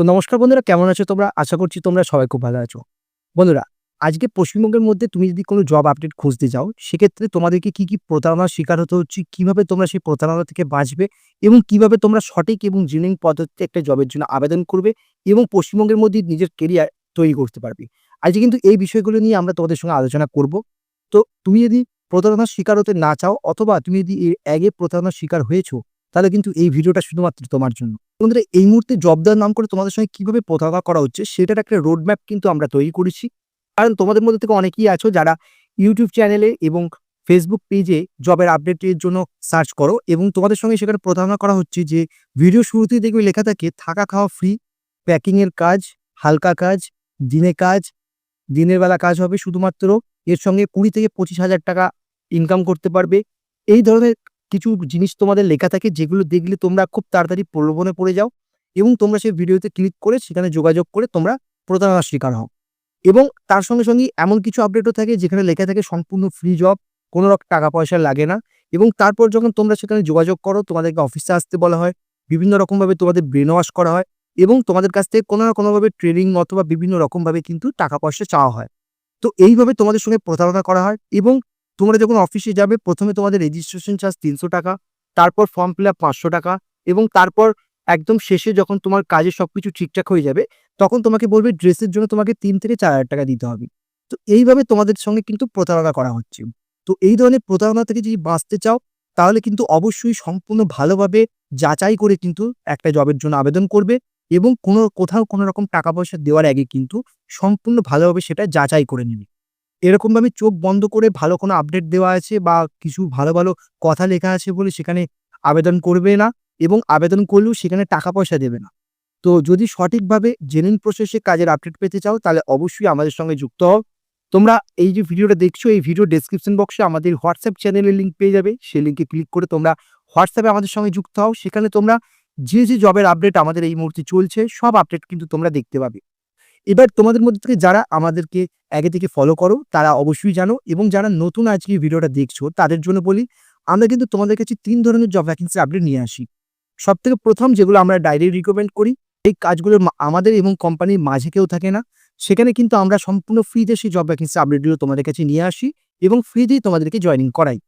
তো নমস্কার বন্ধুরা, কেমন আছো তোমরা? আশা করছি তোমরা সবাই খুব ভালো আছো। বন্ধুরা, আজকে পশ্চিমবঙ্গের মধ্যে তুমি যদি কোনো জব আপডেট খুঁজতে যাও, সেক্ষেত্রে তোমাদেরকে কি কি প্রতারণার শিকার হতে হচ্ছে, কীভাবে তোমরা সেই প্রতারণা থেকে বাঁচবে এবং কীভাবে তোমরা সঠিক এবং জেনুইন পদ্ধতিতে একটা জবের জন্য আবেদন করবে এবং পশ্চিমবঙ্গের মধ্যে নিজের কেরিয়ার তৈরি করতে পারবে। আজকে কিন্তু এই বিষয়গুলো নিয়ে আমরা তোমাদের সঙ্গে আলোচনা করব। তো তুমি যদি প্রতারণার শিকার হতে না চাও অথবা তুমি যদি এর আগে প্রতারণার শিকার হয়েছো, তাহলে কিন্তু এই ভিডিওটা শুধুমাত্র তোমার জন্য। বন্ধুরা, এই মুহূর্তে জব দেওয়ার নাম করে তোমাদের সঙ্গে কীভাবে প্রতারণা করা হচ্ছে সেটার একটা রোড ম্যাপ কিন্তু আমরা তৈরি করেছি। কারণ তোমাদের মধ্যে থেকে অনেকেই আছো যারা ইউটিউব চ্যানেলে এবং ফেসবুক পেজে জবের আপডেটের জন্য সার্চ করো এবং তোমাদের সঙ্গে সেখানে প্রতারণা করা হচ্ছে যে ভিডিও শুরুতেই দেখবে লেখা থাকে, থাকা খাওয়া ফ্রি প্যাকিংয়ের কাজ, হালকা কাজ, দিনে কাজ, দিনের বেলা কাজ হবে শুধুমাত্র, এর সঙ্গে কুড়ি থেকে পঁচিশ হাজার টাকা ইনকাম করতে পারবে। এই ধরনের কিছু জিনিস তোমাদের লেখা থাকে যেগুলো দেখলে তোমরা খুব তাড়াতাড়ি প্রলোভনে পড়ে যাও এবং তোমরা সেই ভিডিওতে ক্লিক করে সেখানে যোগাযোগ করে তোমরা প্রতারণার শিকার হও। এবং তার সঙ্গে সঙ্গে এমন কিছু আপডেটও থাকে যেখানে লেখা থাকে সম্পূর্ণ ফ্রি জব কোনো রকম টাকা পয়সা লাগে না এবং তারপর যখন তোমরা সেখানে যোগাযোগ করো, তোমাদেরকে অফিসে আসতে বলা হয়, বিভিন্ন রকমভাবে তোমাদের ব্রেন ওয়াশ করা হয় এবং তোমাদের কাছ থেকে কোনো না কোনোভাবে ট্রেনিং অথবা বিভিন্ন রকমভাবে কিন্তু টাকা পয়সা চাওয়া হয়। তো এইভাবে তোমাদের সঙ্গে প্রতারণা করা হয় এবং তোমরা যখন অফিসে যাবে, প্রথমে তোমাদের রেজিস্ট্রেশন চার্জ তিনশো টাকা, তারপর ফর্ম ফিল আপ পাঁচশো টাকা এবং তারপর একদম শেষে যখন তোমার কাজে সব কিছু ঠিকঠাক হয়ে যাবে, তখন তোমাকে বলবে ড্রেসের জন্য তোমাকে তিন থেকে চার হাজার টাকা দিতে হবে। তো এইভাবে তোমাদের সঙ্গে কিন্তু প্রতারণা করা হচ্ছে। তো এই ধরনের প্রতারণা থেকে যদি বাঁচতে চাও, তাহলে কিন্তু অবশ্যই সম্পূর্ণ ভালোভাবে যাচাই করে কিন্তু একটা জবের জন্য আবেদন করবে এবং কোনো কোথাও কোনো রকম টাকা পয়সা দেওয়ার আগে কিন্তু সম্পূর্ণ ভালোভাবে সেটা যাচাই করে নেবে। এরকমভাবে চোখ বন্ধ করে ভালো কোনো আপডেট দেওয়া আছে বা কিছু ভালো ভালো কথা লেখা আছে বলে সেখানে আবেদন করবে না এবং আবেদন করলেও সেখানে টাকা পয়সা দেবে না। তো যদি সঠিকভাবে জেনুইন প্রসেসে কাজের আপডেট পেতে চাও তাহলে অবশ্যই আমাদের সঙ্গে যুক্ত হও। তোমরা এই যে ভিডিওটা দেখছ, এই ভিডিও ডেসক্রিপশন বক্সে আমাদের হোয়াটসঅ্যাপ চ্যানেলের লিঙ্ক পেয়ে যাবে। সেই লিঙ্কে ক্লিক করে তোমরা হোয়াটসঅ্যাপে আমাদের সঙ্গে যুক্ত হও। সেখানে তোমরা যে যে জবের আপডেট আমাদের এই মুহূর্তে চলছে, সব আপডেট কিন্তু তোমরা দেখতে পাবে। এবার তোমাদের মধ্যে থেকে যারা আমাদেরকে আগে থেকে ফলো করো, তারা অবশ্যই জানো এবং যারা নতুন আজকে ভিডিওটা দেখছ, তাদের জন্য বলি, আমরা কিন্তু তোমাদের কাছে তিন ধরনের জব ভ্যাকেন্সি আপডেট নিয়ে আসি। সব থেকে প্রথম যেগুলো আমরা ডাইরেক্ট রিকমেন্ড করি, এই কাজগুলো আমাদের এবং কোম্পানির মাঝে কেউ থাকে না, সেখানে কিন্তু আমরা সম্পূর্ণ ফ্রিতে সেই জব ভ্যাকেন্সি আপডেটগুলো তোমাদের কাছে নিয়ে আসি এবং ফ্রিতেই তোমাদেরকে জয়েনিং করাই।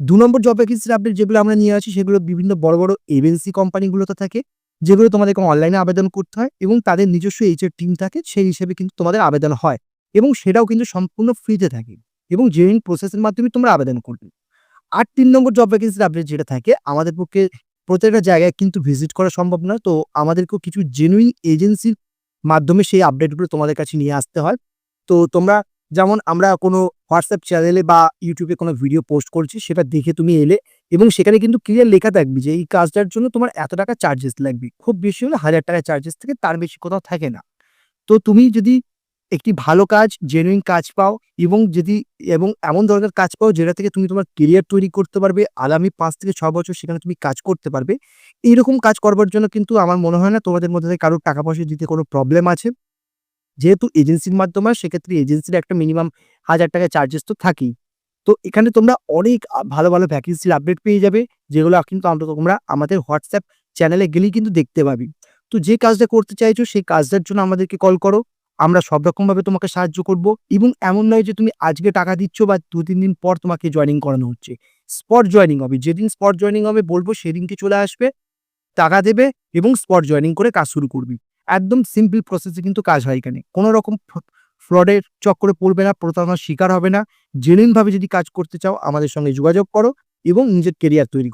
দু নম্বর জব ভ্যাকেন্সির আপডেট যেগুলো আমরা নিয়ে আসি, সেগুলো বিভিন্ন বড় বড় এজেন্সি কোম্পানিগুলোতে থাকে যেগুলো তোমাদেরকে অনলাইনে আবেদন করতে হয় এবং তাদের নিজস্ব এইচএর টিম থাকে, সেই হিসেবে কিন্তু তোমাদের আবেদন হয় এবং সেটাও কিন্তু সম্পূর্ণ ফ্রিতে থাকে এবং জেনুইন প্রসেসের মাধ্যমে তোমরা আবেদন করবে। আর তিন নম্বর জব ভ্যাকেন্সির আপডেট যেটা থাকে, আমাদের পক্ষে প্রত্যেকটা জায়গায় কিন্তু ভিজিট করা সম্ভব না তো আমাদেরকেও কিছু জেনুইন এজেন্সির মাধ্যমে সেই আপডেটগুলো তোমাদের কাছে নিয়ে আসতে হয়। তো তোমরা যেমন আমরা কোনো হোয়াটসঅ্যাপ চ্যানেলে বা ইউটিউবে কোনো ভিডিও পোস্ট করছি, সেটা দেখে তুমি এলে এবং সেখানে কিন্তু ক্লিয়ার লেখা থাকবে যে এই কাজটার জন্য তোমার এত টাকা চার্জেস লাগবে। খুব বেশি হলে হাজার টাকা চার্জেস থেকে তার বেশি কোথাও থাকে না। তো তুমি যদি একটি ভালো কাজ জেনুইন কাজ পাও এবং যদি এবং এমন ধরনের কাজ পাও যেটা থেকে তুমি তোমার কেরিয়ার তৈরি করতে পারবে, আগামী পাঁচ থেকে ছ বছর সেখানে তুমি কাজ করতে পারবে, এইরকম কাজ করবার জন্য কিন্তু আমার মনে হয় না তোমাদের মধ্যে কারোর টাকা পয়সা দিতে কোনো প্রবলেম আছে। যেহেতু এজেন্সির মাধ্যমে, সেক্ষেত্রে এজেন্সির একটা মিনিমাম হাজার টাকা চার্জেস তো থাকেই। তো এখানে তোমরা অনেক ভালো ভালো ভ্যাকেন্সির আপডেট পেয়ে যাবে, যেগুলো কিন্তু আমরা তোমরা আমাদের হোয়াটসঅ্যাপ চ্যানেলে গেলেই কিন্তু দেখতে পাবি। তো যে কাজটা করতে চাইছো, সেই কাজটার জন্য আমাদেরকে কল করো। আমরা সব রকমভাবে তোমাকে সাহায্য করব। এবং এমন নয় যে তুমি আজকে টাকা দিচ্ছ বা দু, তিন দিন পর তোমাকে জয়েনিং করানো হচ্ছে। স্পট জয়েনিং হবে। যেদিন স্পট জয়েনিং হবে, বলব সেদিনকে চলে আসবে, টাকা দেবে এবং স্পট জয়েনিং করে কাজ শুরু করবি। একদম সিম্পল প্রসেসে কিন্তু কাজ হয় এখানে। কোনো রকম ফ্রডের চক্করে পড়বে না, প্রতারণার শিকার হবে না। জেনুইনভাবে যদি কাজ করতে চাও, আমাদের সঙ্গে যোগাযোগ করো এবং নিজের কেরিয়ার তৈরি